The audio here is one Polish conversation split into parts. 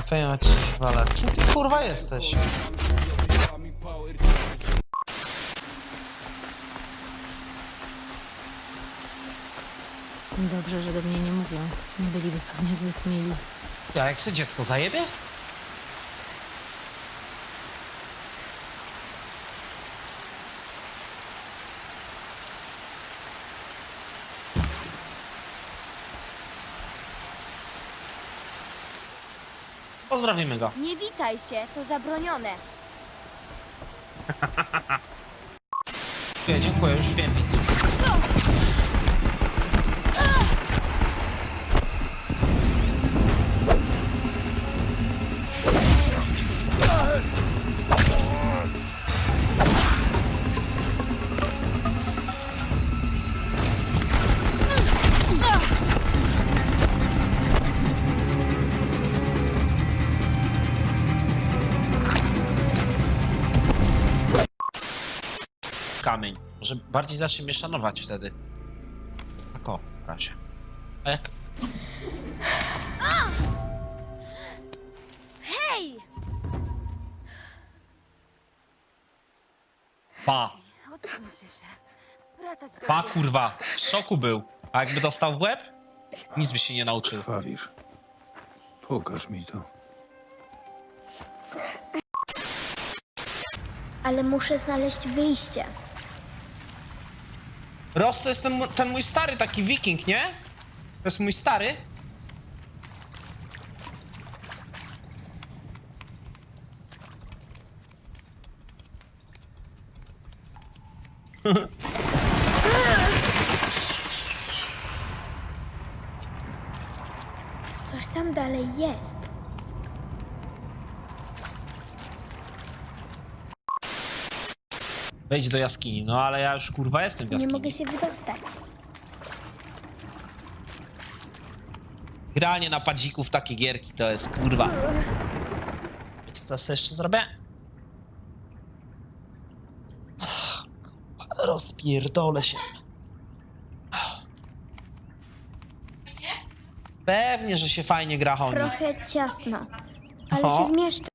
Na fejmie ci wala. Kim ty kurwa jesteś? Dobrze, że do mnie nie mówią. Nie byliby pewnie zbyt mili. Ja jak się dziecko zajebie? Pozdrowimy go. Nie witaj się, to zabronione. Dziękuję, dziękuję, już wiem, widzę. Kamień. Może bardziej zacznie mnie szanować wtedy. Tak o, w razie. A jak... Hej! Pa! Odsuńcie się. Wracać do Pa, kurwa! W szoku był. A jakby dostał w łeb? Nic by się nie nauczył. Krwawisz. Pokaż mi to. Ale muszę znaleźć wyjście. Ross to jest ten, ten mój stary taki wiking, nie? To jest mój stary? Coś tam dalej jest. Wejdź do jaskini. No ale ja już kurwa jestem w Nie jaskini. mogę się wydostać. Granie na padzików takie gierki to jest kurwa. Wiecie co sobie jeszcze zrobię? Ach, kurwa, Rozpierdolę się. Pewnie, że się fajnie gra Honi. Trochę ciasno, ale O. się zmieszczę.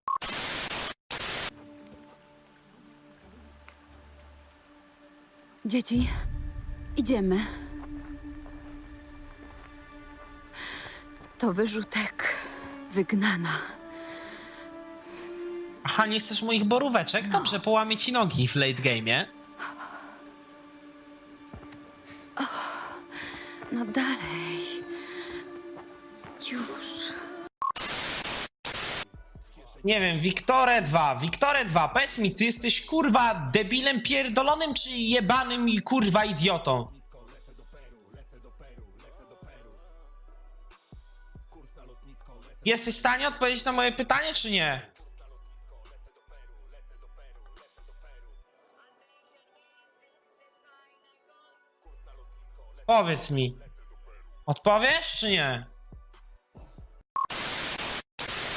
Dzieci, idziemy. To wyrzutek wygnana. Aha, nie chcesz moich boróweczek? Dobrze, połamię ci nogi w late game'ie. No dalej. Już. Nie wiem, Wiktore 2, Wiktore 2, powiedz mi, ty jesteś kurwa debilem pierdolonym czy jebanym i kurwa idiotą? Jesteś w stanie odpowiedzieć na moje pytanie, czy nie? Powiedz mi. Odpowiesz, czy nie?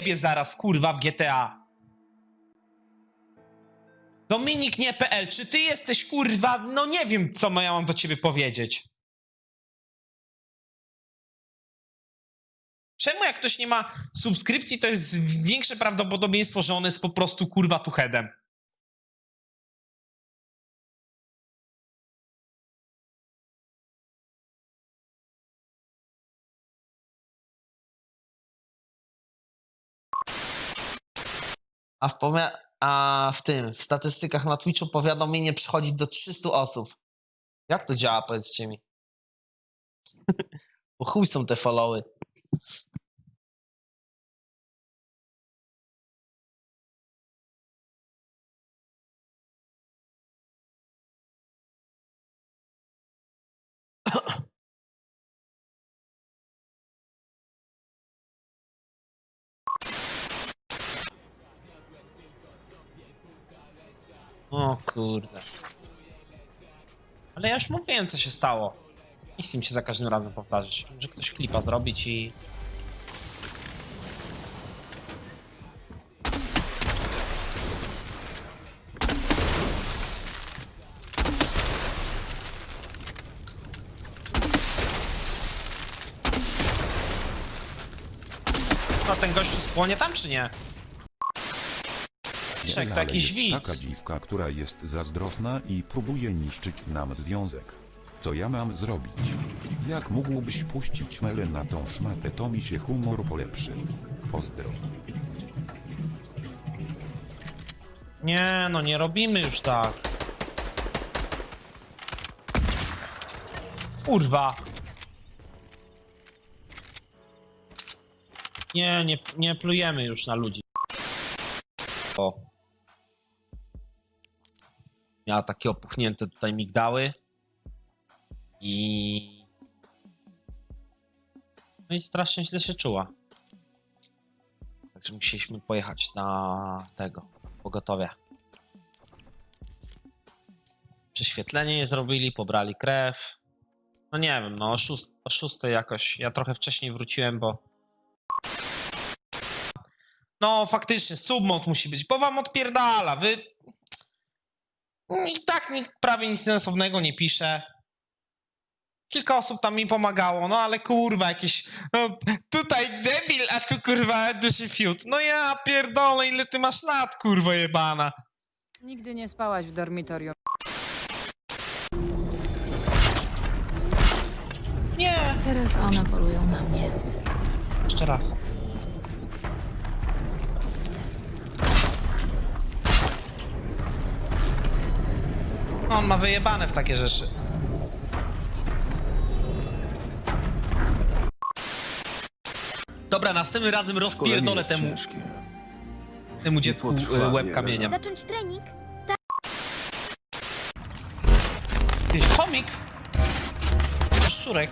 Jebie zaraz, kurwa, w GTA. Dominik nie.pl, czy ty jesteś, kurwa, no nie wiem, co ja mam do ciebie powiedzieć. Czemu jak ktoś nie ma subskrypcji, to jest większe prawdopodobieństwo, że on jest po prostu, kurwa, tuchedem? A w, pomia- a w tym, w statystykach na Twitchu powiadomienie przychodzi do 300 osób. Jak to działa, powiedzcie mi? Bo chuj są te followy. O kurde. Ale ja już mówiłem, co się stało. Nie chcę mi się za każdym razem powtarzać. Że ktoś klipa zrobić i... No ten gościu spłonie tam, czy nie? Jakiś jest taka dziwka, która jest zazdrosna i próbuje niszczyć nam związek. Co ja mam zrobić? Jak mógłbyś puścić Melę na tą szmatę, to mi się humor polepszy. Pozdro. Nie, no nie robimy już tak. Kurwa. Nie, nie, nie plujemy już na ludzi. O. Miała takie opuchnięte tutaj migdały. I... No i strasznie źle się czuła. Także musieliśmy pojechać na tego, pogotowie. Prześwietlenie nie zrobili, pobrali krew. No nie wiem, no o, szóst, o szóstej jakoś. Ja trochę wcześniej wróciłem, bo. No faktycznie, submod musi być, bo wam odpierdala. Wy. I tak nikt prawie nic sensownego nie pisze. Kilka osób tam mi pomagało, no ale kurwa, jakieś. No, tutaj debil, a tu kurwa duży fiut. No ja pierdolę, ile ty masz lat, kurwa jebana. Nigdy nie spałaś w dormitorium. Nie! Teraz one polują na mnie. Jeszcze raz. On ma wyjebane w takie rzeczy. Dobra, następnym razem rozpierdolę temu, ciężkie. temu dziecku potrwa e, łeb kamieniem. Zacząć trening? Jakiś chomik? Szczurek?